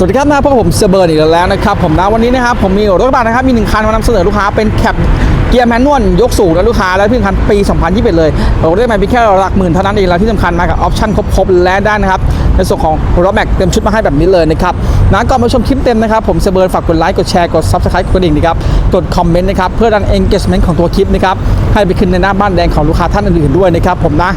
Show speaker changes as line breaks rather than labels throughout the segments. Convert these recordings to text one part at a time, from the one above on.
สวัสดีครับนะพวกผมเซเบอร์อีกแล้วนะครับผมนะวันนี้นะครับผมมีรถกระบะนะครับมีหนึ่งคันมานำเสนอลูกค้าเป็นแคปเกียร์แมนนวลยกสูงนะลูกค้าและเพิ่งคันปี 2021 เลยเราได้มาเพียงแค่หลักหมื่นเท่านั้นเองแล้วที่สำคัญมากับออปชั่นครบๆและได้นะครับในส่วนของรถแม็กเต็มชุดมาให้แบบนี้เลยนะครับนะก่อนมาชมคลิปเต็มนะครับผมเซเบอร์ฝากกดไลค์กดแชร์กดซับสไครต์กดกระดิ่งนะครับกดคอมเมนต์นะครับเพื่อดัน engagement ของตัวคลิปนะครับให้ไปขึ้นในหน้าบ้านแดงของลูกค้าท่านอื่นๆด้วยนะครับผมนะ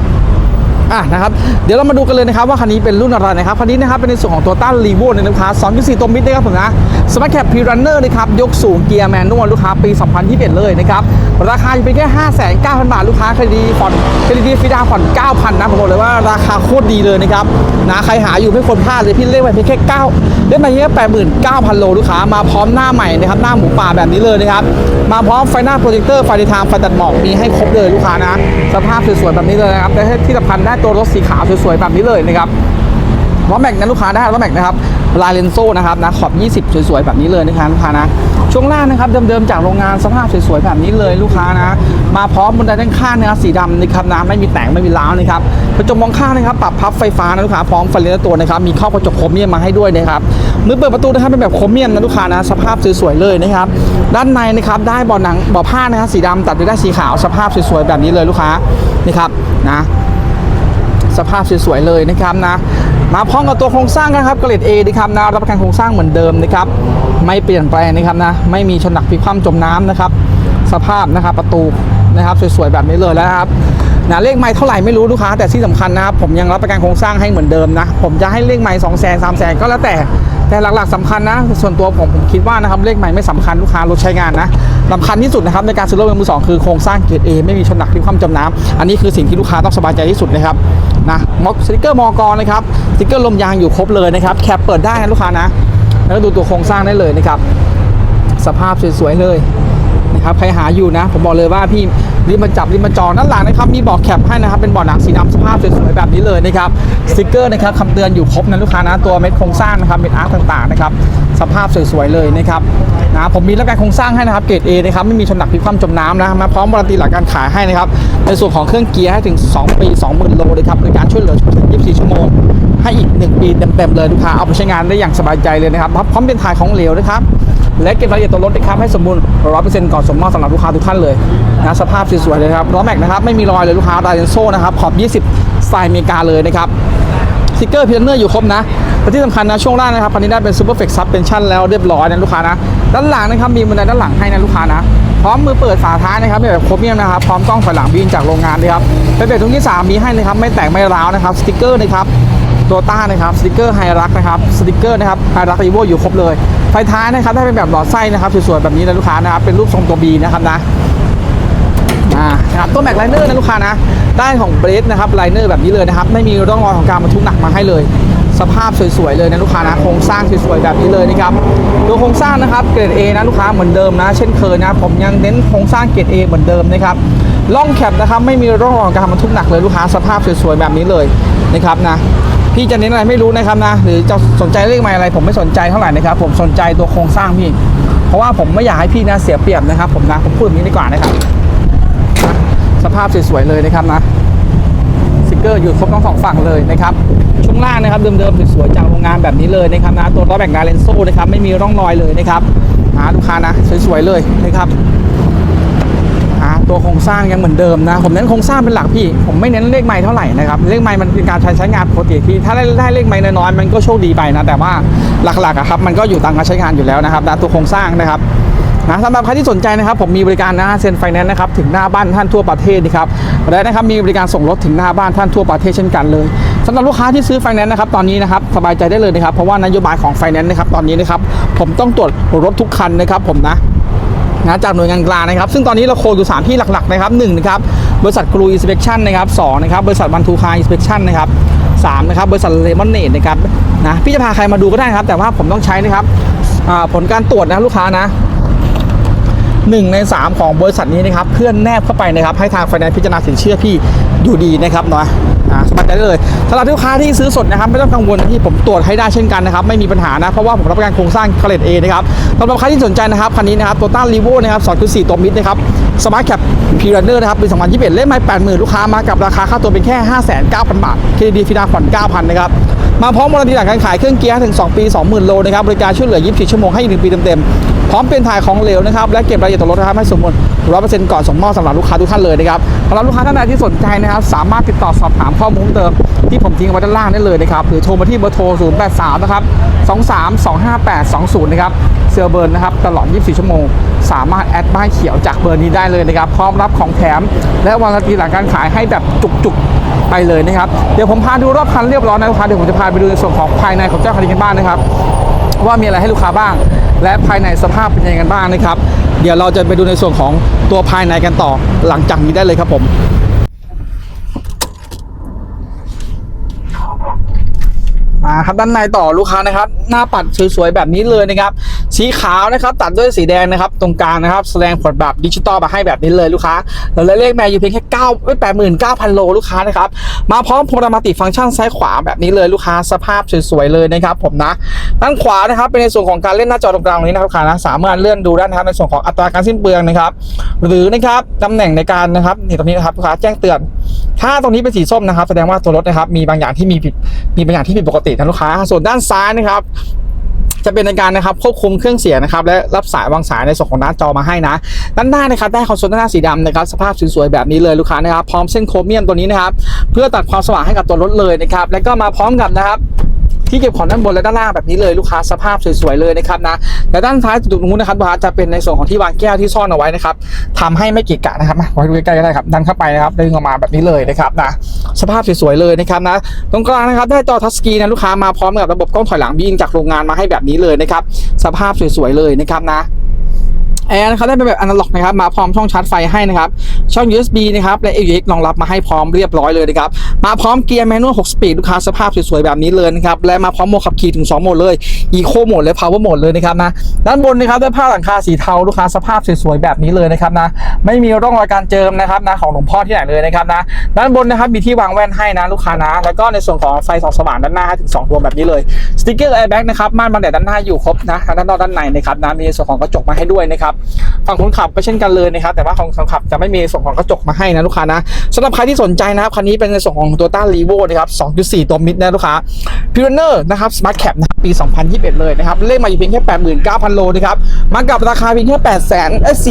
อะนะครับเดี๋ยวเรามาดูกันเลยนะครับว่าคันนี้เป็นรุ่นอะไรนะครับคันนี้นะครับเป็นในส่วนของตัวต้านรีโวในลูกค้า2.4ตัวมิดนะครับผมนะสมาร์ทแคปพีรันเนอร์นะครับยกสูงเกียร์แมนนวลลูกค้าปี 2021 เลยนะครับราคาอยู่เพียงแค่ 5,900 บาทลูกค้าเครดิตผ่อนเครดิตฟรีดาผ่อน 9,000 นะผมบอกเลยว่าราคาโคตรดีเลยนะครับนะใครหาอยู่ไม่ควรพลาดเลยพี่เล่นไปเพียงแค่ 9 เล่นไปเพียงแค่89,000 โลลูกค้ามาพร้อมหน้าใหม่นะครับหน้าหมูป่าแบบนี้เลยนะครับมาพร้อมไฟหน้าโปรเจคเตอร์ไฟในทางไฟตัดหมอกมีให้ครบเลยลูกค้านะ สภาพสวยๆแบบนี้เลยนะครับและที่สำคัญได้ตัวรถสีขาวสวยๆแบบนี้เลยนะครับล้อแม็กนะลูกค้าได้ล้อแม็กนะครับลายเลนโซ่นะครับนะขอบ 20 สวยๆ แบบนี้เลยนะครับลูกค้านะ ช่วงล่างนะครับเดิมๆ จากโรงงานสภาพสวยๆ แบบนี้เลยลูกค้านะ มาพร้อมบนไดด้านข้างนะครับสีดำนะครับนะไม่มีแต่งไม่มีล้าวนะครับกระจกมองข้างนะครับปรับพับไฟฟ้านะลูกค้าพร้อมไฟเลนตัวนะครับมีครอบกระจกครเมียมาให้ด้วยนะครับ มือเปิดประตูนะครับเป็นแบบโครเมียมนะลูกค้านะสภาพสวยๆเลยนะครับ ด้านในนะครับได้เบาะหนังบาะผ้านะครับสีดำตัดด้วยได้สีขาวสภาพสวยๆแบบนี้เลยลูกค้านี่ครับนะสภาพสวยๆเลยนะครับนะมาพร้อมกับตัวโครงสร้างนะครับเกรด A นะครับนะรับประกันโครงสร้างเหมือนเดิมนะครับไม่เปลี่ยนแปลงนะครับนะไม่มีชนหนักพิกคว่ำจมน้ำนะครับสภาพนะครับประตูนะครับสวยๆแบบนี้เลยแล้วครับนะเลขไม้เท่าไหร่ไม่รู้ลูกค้าแต่ที่สำคัญนะครับผมยังรับประกันโครงสร้างให้เหมือนเดิมนะผมจะให้เลขไม้สองแสนสามแสนก็แล้วแต่ แต่หลักๆสำคัญนะ ส่วนตัวผมผมคิดว่านะครับเลขใหม่ไม่สำคัญลูกค้ารถใช้งานนะสำคัญที่สุดนะครับในการซื้อรถมือสองคือโครงสร้างเกรดเอไม่มีชนหนักพลิกความจมน้ำอันนี้คือสิ่งที่ลูกค้าต้องสบายใจที่สุดนะครับนะม็อกสติกเกอร์มอกรนะครับสติกเกอร์ลมยางอยู่ครบเลยนะครับแคปเปิดได้นะลูกค้านะ แล้วดูตัวโครงสร้างได้เลยนะครับสภาพสวยๆเลย ครับใครหาอยู่นะ ผมบอกเลยว่าพี่รีบมาจับรีบมาจองด้านหลังนะครับมีเบอกแคปให้นะครับเป็นเบาะหนังสีดำสภาพสวยๆแบบนี้เลยนะครับสติกเกอร์นะครับคำเตือนอยู่ครบนะลูกค้านะตัวเม็ดโครงสร้างนะครับเม็ดอาร์ตต่างๆนะครับสภาพสวยๆเลยนะครับนะผมมีรับการโครงสร้างให้นะครับเกรด A นะครับไม่มีชนหนักพลิคว่ำจมน้ำนะมาพร้อมการันตีหลักการขายให้นะครับในส่วนของเครื่องเกียร์ให้ถึง 2 ปี 20,000 โลเลยครับในการช่วยเหลือถึง24 ชั่วโมงให้อีก 1 ปีเต็มๆเลยลูกค้าเอาไปใช้งานได้อย่างสบายใจเลยนะครับพร้อมเป็นถ่ายของเหลวนะครับ และเก็บรายละเอียดตัวรถนะครับให้สมบูรณ์ร้อยเปอร์เซ็นต์ก่อนสมมอบสำหรับลูกค้าทุกท่านเลยนะสภาพสวยๆเลยครับล้อแม็กนะครับไม่มีรอยเลยลูกค้าไดเรนโซนะครับขอบ 20สไตล์อเมริกาเลยนะครับสติกเกอร์พีเนอร์อยู่ครบนะและที่สำคัญนะช่วงล่างนะครับคันนี้ได้เป็นซูเปอร์เฟกซ์ซับเป็นชั่นแล้วเรียบร้อยนะลูกค้านะด้านหลังนะครับมีบันไดด้านหลังให้นะลูกค้านะพร้อมมือเปิดฝาท้ายนะครับแบบโครเมียมนะครับพร้อมกล้องถอยหลังบินจากโรงงานนะครับเป็นแบบทุกที่สามมีให้นะครับไม่แตกไม่ร้าวนะครับสติกเกอร์นะครับ โตต้านะครับสติกเกอร์ไฮรักนะครับสติกเกอร์นะครับไฮรักรีโวอยู่ครบเลย ไฟท้ายนะครับได้เป็นแบบหลอดไส้นะครับสวยๆแบบนี้นะลูกค้านะครับเป็นรูปทรงตัวบีนะครับนะนะครับตัวแม็กไลเนอร์นะลูกค้านะด้านของเบรดนะครับไลเนอร์แบบนี้เลยนะครับไม่มีร่องรอยของการบรรทุกหนักมาให้เลย สภาพสวยๆเลยนะลูกค้านะโครงสร้างสวยๆแบบนี้เลยนะครับตัวโครงสร้างนะครับเกรด A นะลูกค้าเหมือนเดิมนะ เช่นเคยนะผมยังเน้นโครงสร้างเกรด A เหมือนเดิมนะครับล่องแคปนะครับไม่มีร่องรอยของการบรรทุกหนักเลยลูกค้าสภาพสวยๆแบบนี้เลยนะครับนะ พี่จะเน้นอะไรไม่รู้นะครับนะ หรือจะสนใจเลขไม้อะไร ผมไม่สนใจเท่าไหร่นะครับ ผมสนใจตัวโครงสร้างพี่ เพราะว่าผมไม่อยากให้พี่นะเสียเปรียบนะครับ ผมนะผมพูดแบบนี้ดีกว่านะครับ สภาพสวยๆเลยนะครับนะสติกเกอร์อยู่ครบทั้งสองฝั่งเลยนะครับช่วงล่างนะครับเดิมๆสวยๆจากโรงงานแบบนี้เลยนะครับนะตัวล้อแบ่งงานเลนโซ่นะครับไม่มีร่องรอยเลยนะครับนะลูกค้านะสวยๆเลยนะครับ ตัวโครงสร้างยังเหมือนเดิมนะ ผมเน้นโครงสร้างเป็นหลักพี่ ผมไม่เน้นเลขไม้เท่าไหร่นะครับ เลขไม้มันเป็นการใช้ใช้งานปกติพี่ถ้าได้ได้เลขไม้น้อยๆมันก็โชคดีไปนะ แต่ว่าหลักๆอะครับมันก็อยู่ตามการใช้งานอยู่แล้วนะครับนะตัวโครงสร้างนะครับนะสำหรับใครที่สนใจนะครับ ผมมีบริการนะเซ็นไฟแนนซ์นะครับถึงหน้าบ้านท่านทั่วประเทศนะครับและนะครับมีบริการส่งรถถึงหน้าบ้านท่านทั่วประเทศเช่นกันเลยสำหรับลูกค้าที่ซื้อไฟแนนซ์นะครับตอนนี้นะครับสบายใจได้เลยนะครับเพราะว่านโยบายของไฟแนนซ์นะครับตอนนี้นะครับผมต้องตรวจรถทุกคันนะครับผมนะ นะจากหน่วยงานกลางนะครับ ซึ่งตอนนี้เราโคอยู่ 3 ที่หลักๆนะครับ1นะครับบริษัทกรูอินสเป t ชันนะครับ2นะครับบริษัทวันทูคาอินสเป t ชันนะครับ3นะครับบริษัทเลมอนเนตนะครับนะพี่จะพาใครมาดูก็ได้ครับ แต่ว่าผมต้องใช้นะครับผลการตรวจนะลูกค้านะหนึ่งใน 3 ของบริษัทนี้นะครับเพื่อนแนบเข้าไปนะครับให้ทางไฟแนนซ์พิจารณาสินเชื่อพี่อยู่ดีนะครับเนาะ อ่าสบายใจได้เลยสำหรับลูกค้าที่ซื้อสดนะครับไม่ต้องกังวลที่ผมตรวจให้ได้เช่นกันนะครับไม่มีปัญหานะเพราะว่าผมรับประกันโครงสร้างเกรดเอนะครับสำหรับใครที่สนใจนะครับคันนี้นะครับตัวต้านรีโวนะครับ2.4ตัวมิดนะครับสมาร์ทแคปพีรันเนอร์นะครับปี2021 เล่มไม้80,000 ลูกค้ามากับราคาค่าตัวเป็นแค่ 59,000บาทเครดิตฟีดาผ่อน9,000นะครับมาพร้อมวารันตีหลังการขายเครื่องเกียร์ถึง 2 ปี 20,000 โลนะครับบริการช่วยเหลือ 24 ชั่วโมงให้ 1 ปีเต็มๆ พร้อมเปลี่ยนถ่ายของเหลวนะครับและเก็บรายละเอียดตัวรถนะครับให้สมบูรณ์100%ก่อนส่งมอบสำหรับลูกค้าทุกท่านเลยนะครับสำหรับลูกค้าท่านใดที่สนใจนะครับสามารถติดต่อสอบถามข้อมูลเพิ่มเติม ที่ผมทิ้งไว้ด้านล่างได้เลยนะครับหรือโทรมาที่เบอร์โทร 083 นะครับ 23 258 20 นะครับเซอร์เบิร์นนะครับตลอด 24 ชั่วโมง สามารถแอดบ้านเขียวจากเบอร์นี้ได้เลยนะครับพร้อมรับของแถม และวารันตีหลังการขายให้แบบจุกๆไปเลยนะครับเดี๋ยวผมพาดูรอบคันเรียบร้อยนะลูกค้าเดี๋ยวผมจะพาไปดูในส่วนของภายในของเจ้าคันนี้กันบ้างนะครับ ว่ามีอะไรให้ลูกค้าบ้าง และภายในสภาพเป็นยังไงกันบ้างนะครับ เดี๋ยวเราจะไปดูในส่วนของตัวภายในกันต่อหลังจากนี้ได้เลยครับผมมาครับด้านในต่อลูกค้านะครับ หน้าปัดสวยๆแบบนี้เลยนะครับ สีขาวนะครับตัดด้วยสีแดงนะครับตรงกลางนะครับแสดงผลแบบดิจิตอลมาให้แบบนี้เลยลูกค้าแล้วเลขแมอยู่เพียงแค่9 89,000โลลูกค้านะครับมาพร้อมโปรแกรมติฟังก์ชันซ้ายขวาแบบนี้เลยลูกค้าสภาพสวยๆเลยนะครับผมนะด้านขวานะครับเป็นในส่วนของการเล่นหน้าจอตรงกลางนี้นะครับลูกค้านะสามารถเลื่อนดูได้นะครับในส่วนของอัตราการสิ้นเปลืองนะครับหรือนะครับตำแหน่งในการนะครับนี่ตรงนี้นะครับลูกค้าแจ้งเตือน ถ้าตรงนี้เป็นสีส้มนะครับ แสดงว่าตัวรถนะครับมีบางอย่างที่มีผิดมีบางอย่างที่ผิดปกตินะลูกค้า ส่วนด้านซ้ายนะครับ จะเป็นในการนะครับควบคุมเครื่องเสียงนะครับและรับสายวางสายในส่วนของหน้าจอมาให้นะด้านหน้านะครับได้คอนโซลด้านหน้าสีดำนะครับสภาพสวยๆแบบนี้เลยลูกค้านะครับพร้อมเส้นโครเมียมตัวนี้นะครับเพื่อตัดความสว่างให้กับตัวรถเลยนะครับและก็มาพร้อมกับนะครับ ที่เก็บของด้านบนและด้านล่างแบบนี้เลยลูกค้าสภาพสวยๆเลยนะครับนะและด้านท้ายจุดนู้นนะครับลูกค้าจะเป็นในส่วนของที่วางแก้วที่ซ่อนเอาไว้นะครับทำให้ไม่เกะกะนะครับมาไว้ดูใกล้ๆก็ได้ครับดันเข้าไปนะครับดึงออกมาแบบนี้เลยนะครับนะสภาพสวยๆเลยนะครับนะตรงกลางนะครับได้จอทัชสกรีนนะลูกค้ามาพร้อมกับระบบกล้องถอยหลังบินจากโรงงานมาให้แบบนี้เลยนะครับสภาพสวยๆเลยนะครับนะ แอร์นะครับได้เป็นแบบอนาล็อกนะครับมาพร้อมช่องชาร์จไฟให้นะครับช่อง USB นะครับและ AUX รองรับมาให้พร้อมเรียบร้อยเลยนะครับมาพร้อมเกียร์แมนนวล6สปีดลูกค้าสภาพสวยๆแบบนี้เลยนะครับและมาพร้อมโหมดขับขี่ถึง2โหมดเลย Eco โหมดและ Power โหมดเลยนะครับนะด้านบนนะครับได้ผ้าหลังคาสีเทาลูกค้าสภาพสวยๆแบบนี้เลยนะครับนะไม่มีร่องรอยการเจิมนะครับนะของหลวงพ่อที่ไหนเลยนะครับนะด้านบนนะครับมีที่วางแว่นให้นะลูกค้านะแล้วก็ในส่วนของไฟสองสว่างด้านหน้าถึงสองดวงแบบนี้เลยสติ๊กเกอร์แอร์แบ็กนะครับม่านบังแดดด้านหน้าอยู่ครบนะด้านนอกด้านในนะครับนะมีส่วนของกระจกมาให้ด้วยนะครับฝั่งคนขับก็เช่นกันเลยนะครับ แต่ว่าของคนขับจะไม่มีส่งของกระจกมาให้นะลูกค้านะสำหรับใครที่สนใจนะครับคันนี้เป็นในส่งของตัวต้ารีโวนะครับ 2.4 ตัวมิดนะลูกค้าพิวเนอร์นะครับสมาร์ทแคปนะครับปี 2021 เลยนะครับเลขมาอยู่เพียงแค่ 89,000 โลนะครับมากับราคาเพียงแค่8 0 0 0 0เอส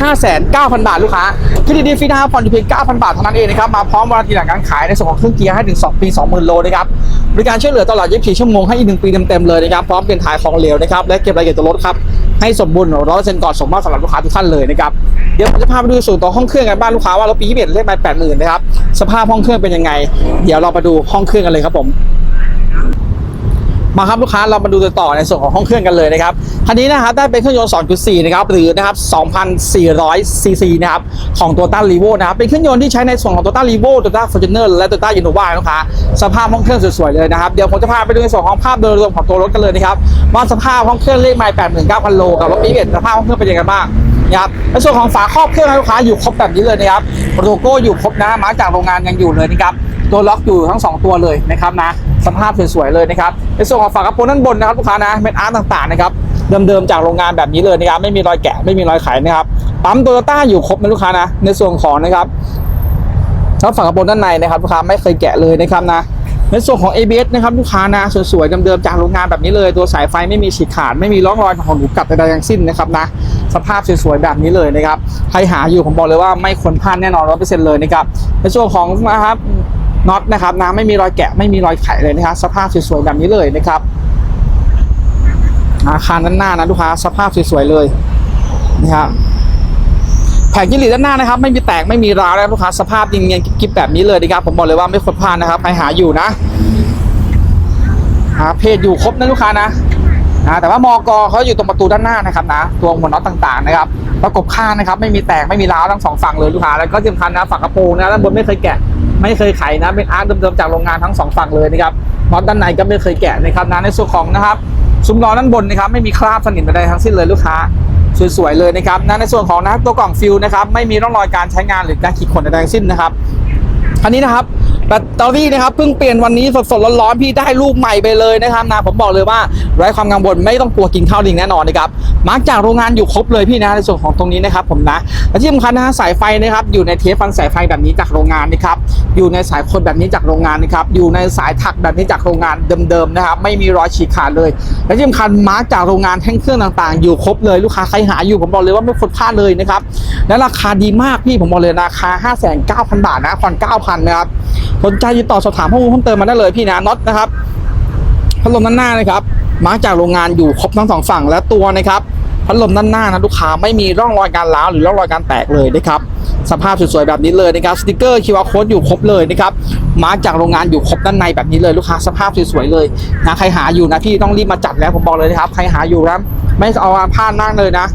59,000 บาทลูกค้าคิดดีๆฟรีนะครับผ่อนอยู่เพียง9,000 บาทเท่านั้นเองนะครับ มาพร้อมวารันตีหลังการขายในส่วนของเครื่องเกียร์ให้ถึง 2 ปี 20,000 โลนะครับ บริการช่วยเหลือตลอด 24 ชั่วโมงให้อีก 1 ปีเต็มๆเลยนะครับ พร้อมเปลี่ยนถ่ายของเหลวนะครับ และเก็บรายละเอียดตัวรถครับ ให้สมบูรณ์ร้อยเปอร์เซ็นต์ก่อนส่งมอบสำหรับลูกค้าทุกท่านเลยนะครับ เดี๋ยวผมจะพาไปดูส่วนตัวห้องเครื่องกันบ้านลูกค้าว่ารถปี21เลขไป80,000นะครับ สภาพห้องเครื่องเป็นยังไง เดี๋ยวเรามาดูห้องเครื่องกันเลยครับผม มาครับลูกค้าเรามาดูต่อในส่วนของห้องเครื่องกันเลยนะครับคันนี้นะครับได้เป็นเครื่องยนต์ 2.4 นะครับหรือนะครับ 2,400 ซีซีนะครับของตัวต้ารีโวนะครับเป็นเครื่องยนต์ที่ใช้ในส่วนของตัวต้ารีโวตัวต้าฟอร์จูเนอร์และตัวต้ายูโนวาลูกค้าสภาพห้องเครื่องสวยๆเลยนะครับเดี๋ยวผมจะพาไปดูในส่วนของภาพโดยรวมของตัวรถกันเลยนะครับว่าสภาพห้องเครื่องเลขไมล์89,000 โลกับรถปีเอ็ดสภาพห้องเครื่องเป็นยังไงบ้างนะครับในส่วนของฝาครอบเครื่องลูกค้าอยู่ครบแบบนี้เลยนะครับโลโก้อยู่ครบนะมาจากโรงงานยังอยู่เลยนะครับตัวล็อกอยู่ทั้ง 2 ตัวเลยนะครับนะ สภาพสวยๆเลยนะครับในส่วนของฝากระโปรงด้านบนนะครับลูกค้านะเป็นอาร์ตต่างๆนะครับเดิมๆจากโรงงานแบบนี้เลยนะครับไม่มีรอยแกะไม่มีรอยไขนะครับปั๊มโตโยต้าอยู่ครบนะลูกค้านะ ในส่วนของนะครับแล้วฝากระโปรงด้านในนะครับลูกค้าไม่เคยแกะเลยนะครับนะในส่วนของ ABS นะครับลูกค้านะสวยๆเดิมๆจากโรงงานแบบนี้เลย ตัวสายไฟไม่มีฉีกขาดไม่มีร่องรอยของหนูกัดใดๆทั้งสิ้นนะครับนะสภาพสวยๆแบบนี้เลยนะครับใครหาอยู่ผมบอกเลยว่าไม่ควรพลาดแน่นอนร้อยเปอร์เซ็นต์เลยนะครับในส่วนของนะครับ น็อตนะครับนะไม่มีรอยแกะไม่มีรอยไขเลยนะครับสภาพสวยๆแบบนี้เลยนะครับ อาคารด้านหน้านะลูกค้าสภาพสวยๆเลยนะครับแผงจิหลีด้านหน้านะครับ ไม่มีแตกไม่มีร้าวนะลูกค้าสภาพเนียนๆกิ๊บๆแบบนี้เลยนะครับผมบอกเลยว่าไม่ควรพลาดนะครับใครหาอยู่นะหาเพจอยู่ครบนะลูกค้านะนะแต่ว่ามอกเขาอยู่ตรงประตูด้านหน้านะครับนะตัวหัวน็อตต่างๆนะครับประกบข้างนะครับ ไม่มีแตกไม่มีร้าวทั้งสองฝั่งเลยลูกค้าแล้วก็สำคัญนะฝั่งกระโปรงนะด้านบนไม่เคยแกะ ไม่เคยไขนะเป็นอาร์ตเดิมๆจากโรงงานทั้งสองฝั่งเลยนะครับน็อตด้านในก็ไม่เคยแกะนะครับนะในส่วนของนะครับซุ้มล้อด้านบนนะครับไม่มีคราบสนิมใดๆทั้งสิ้นเลยลูกค้าสวยๆเลยนะครับนะในส่วนของนะตัวกล่องฟิลนะครับไม่มีร่องรอยการใช้งานหรือการขีดข่วนใดๆทั้งสิ้นนะครับอันนี้นะครับ แบตเตอรี่นะครับเพิ่งเปลี่ยนวันนี้สดๆร้อนๆพี่ได้ลูกใหม่ไปเลยนะครับนะผมบอกเลยว่าไร้ความกังวลไม่ต้องกลัวกินข้าวลิงแน่นอนนะครับมาร์กจากโรงงานอยู่ครบเลยพี่นะในส่วนของตรงนี้นะครับผมนะและที่สำคัญนะฮะสายไฟนะครับอยู่ในเทปฟันสายไฟแบบนี้จากโรงงานนะครับอยู่ในสายคนแบบนี้จากโรงงานนะครับอยู่ในสายถักแบบนี้จากโรงงานเดิมๆนะครับไม่มีรอยฉีกขาดเลย และที่สำคัญมาร์กจากโรงงานแท่งเครื่องต่างๆ อยู่ครบเลยลูกค้าใครหาอยู่ผมบอกเลยว่าไม่ควรพลาดเลยนะครับและราคาดีมากพี่ผมบอกเลยราคา 5 9 0 0 0 บาทนะผ่อน9,000นะครับ สนใจติดต่อสอบถามข้อมูลเพิ่มเติมมาได้เลยพี่นะน็อตนะครับพัดลมด้านหน้านะครับมาจากโรงงานอยู่ครบทั้งสองฝั่งและตัวนะครับพัดลมด้านหน้านะลูกค้าไม่มีร่องรอยการร้าวหรือร่องรอยการแตกเลยนะครับสภาพสวยๆแบบนี้เลยนะครับสติกเกอร์ QR code อยู่ครบเลยนะครับมาจากโรงงานอยู่ครบด้านในแบบนี้เลยลูกค้าสภาพสวยๆเลยนะใครหาอยู่นะพี่ต้องรีบมาจัดแล้วผมบอกเลยนะครับใครหาอยู่นะไม่เอาพลาดมากเลยนะ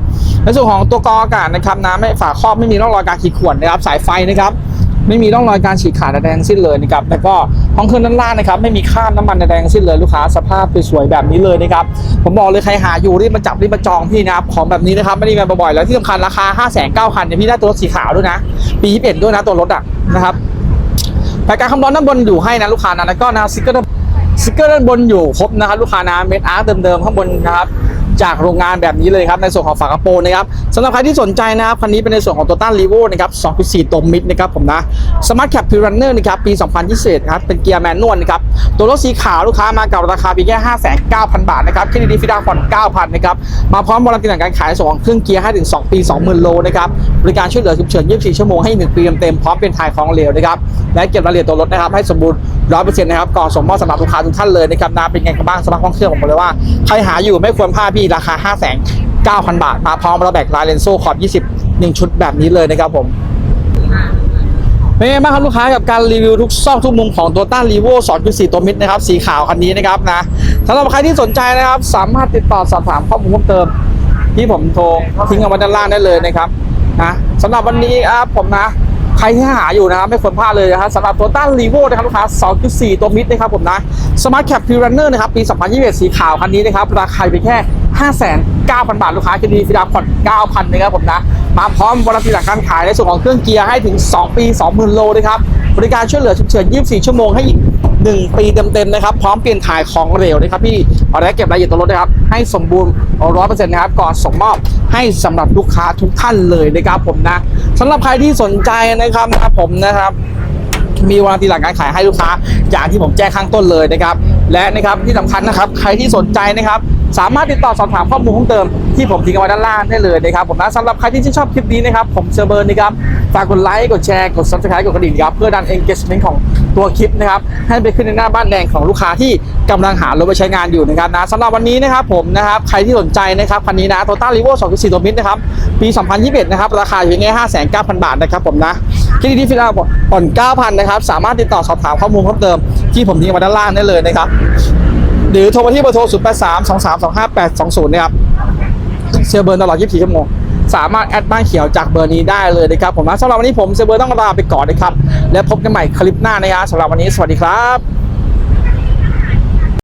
ในส่วนของตัวกรองอากาศนะครับนะไม่ฝาครอบไม่มีร่องรอยการขีดข่วนนะครับสายไฟนะครับ ไม่มีร่องรอยการฉีกขาดใดๆทั้งสิ้นเลยนะครับแล้วก็ห้องเครื่องด้านล่างนะครับไม่มีคราบน้ำมันใดๆทั้งสิ้นเลยลูกค้าสภาพสวยๆแบบนี้เลยนะครับผมบอกเลยใครหาอยู่รีบมาจับรีบมาจองพี่นะครับของแบบนี้นะครับไม่ได้มาบ่อยๆแล้วที่สำคัญราคา 5 9 0 0 0เนี่ยพี่ได้ตัวรถสีขาวด้วยนะ ปี21ด้วยนะตัวรถอะนะครับรายการคำร้อนด้านบนอยู่ให้นะลูกค้านะแล้วก็นะสติกเกอร์สติกเกอร์ด้านบนอยู่ครบนะครับลูกค้านะเม็ดอาร์ตเดิมๆข้างบนนะครับ จากโรงงานแบบนี้เลยครับในส่วนของฝากระโปรงนะครับสำหรับใครที่สนใจนะครับคันนี้เป็นในส่วนของ Toyota r e v o นะครับ 2.4 ตัวมิดนะครับผมนะ Smart Cap p u r u n n e r นะครับปี 2020ครับเป็นเกียร์แมนนวลนะครับตัวรถสีขาวลูกค้ามากับราคาเพียงแค่ 5,900 บาทนะครับเครดิตฟิดาผ่อน9,000นะครับมาพร้อมวารันตีหลังการขายส่งของเครื่องเกียร์ให้ถึง 2 ปี 20,000 โลนะครับบริการช่วยเหลือฉุกเฉิน 24 ชั่วโมงให้ 1 ปีเต็มๆพร้อมเป็นทายของเหลวนะครับ และเก็บรายละเอียดตัวรถนะครับให้สมบูรณ์100%นต์นะครับก่อนส่งมอบสำหรับลูกค้าทุกท่านเลยนะครับนะเป็นไงกันบ้างสภาพห้องเครื่องผมบอกเลยว่าใครหาอยู่ไม่ควรพลาดพี่ราคา5 9 0 0 0บาทมาพร้อมระแบกลายเลนโซ่ขอบ 20 1 ชุดแบบนี้เลยนะครับผมเป็นไงบ้างครับลูกค้ากับการรีวิวทุกซอกทุกมุมของตัวต้ารีโว่2.4 ตัวมิดนะครับสีขาวคันนี้นะครับนะสำหรับใครที่สนใจนะครับ สามารถติดต่อสอบถามข้อมูลเพิ่มเติม ที่ผมโทรทิ้งเอาไว้ด้านล่างได้เลยนะครับนะสำหรับวันนี้ครับผมนะ ใครที่หาอยู่นะครับไม่ควรพลาดเลยนะครับสำหรับตัวต้ารีโวนะครับลูกค้า 2.4 ตัวมิดนะครับผมนะ Smart Cap p u r u n n e r นอร์นะครับปี 2021 สีขาวคันนี้นะครับราคาเพียงแค่ 5,900บาท ลูกค้าคิดดีฟิดาผ่อน 9,000 นะครับผมนะ มาพร้อมวารันตีหลังการขายในส่วนของเครื่องเกียร์ให้ถึง 2 ปี 20,000 โลนะครับบริการช่วยเหลือฉุกเฉิน 24 ชั่วโมงให้อีก 1 ปีเต็มๆนะครับพร้อมเปลี่ยนถ่ายของเร็วนะครับพี่เอาได้เก็บรายละเอียดตัวรถนะครับให้สมบูรณ์100%นะครับก่อนส่งมอบ ให้สำหรับลูกค้าทุกท่านเลยนะครับผมนะสำหรับใครที่สนใจนะครับนะผมนะครับมีวารันตีหลังการขายให้ลูกค้าอย่างที่ผมแจ้งข้างต้นเลยนะครับ และนะครับที่สำคัญนะครับ ใครที่สนใจนะครับ สามารถติดต่อสอบถามข้อมูลเพิ่มเติมที่ผมทิ้งเอาไว้ด้านล่างได้เลยนะครับผมนะสำหรับใครที่ชื่นชอบคลิปนี้นะครับผมเซอร์เบอร์นะครับฝากกดไลค์กดแชร์กด subscribe กดกระดิ่งครับเพื่อดัน engagement ของตัวคลิปนะครับให้ไปขึ้นในหน้าบ้านแดงของลูกค้าที่กำลังหารถไปใช้งานอยู่นะครับนะสำหรับวันนี้นะครับผมนะครับใครที่สนใจนะครับคันนี้นะ Toyota r e v o 2.4ตัวมิตรนะครับปี 2021 นะครับราคาอยู่ที่5,900บาทนะครับผมนะคิดดีๆฟิลาผ่อน9,000นะครับสามารถติดต่อสอบถามข้อมูลเพิ่มเติมที่ผมทิ้งไว้ด้านล่างได้เลยนะครับ หรือโทรมาที่เบอร์โทร 0 8 3 2 3 2 5 8 2 0 นะครับเซลเบิร์นตลอด 24 ชั่วโมง สามารถแอดบ้านเขียวจากเบอร์นี้ได้เลยนะครับผมนะสำหรับวันนี้ผมเซลเบิร์นต้องลาไปก่อนนะครับ แล้วพบกันใหม่คลิปหน้านะครับสำหรับวันนี้สวัสดีครับ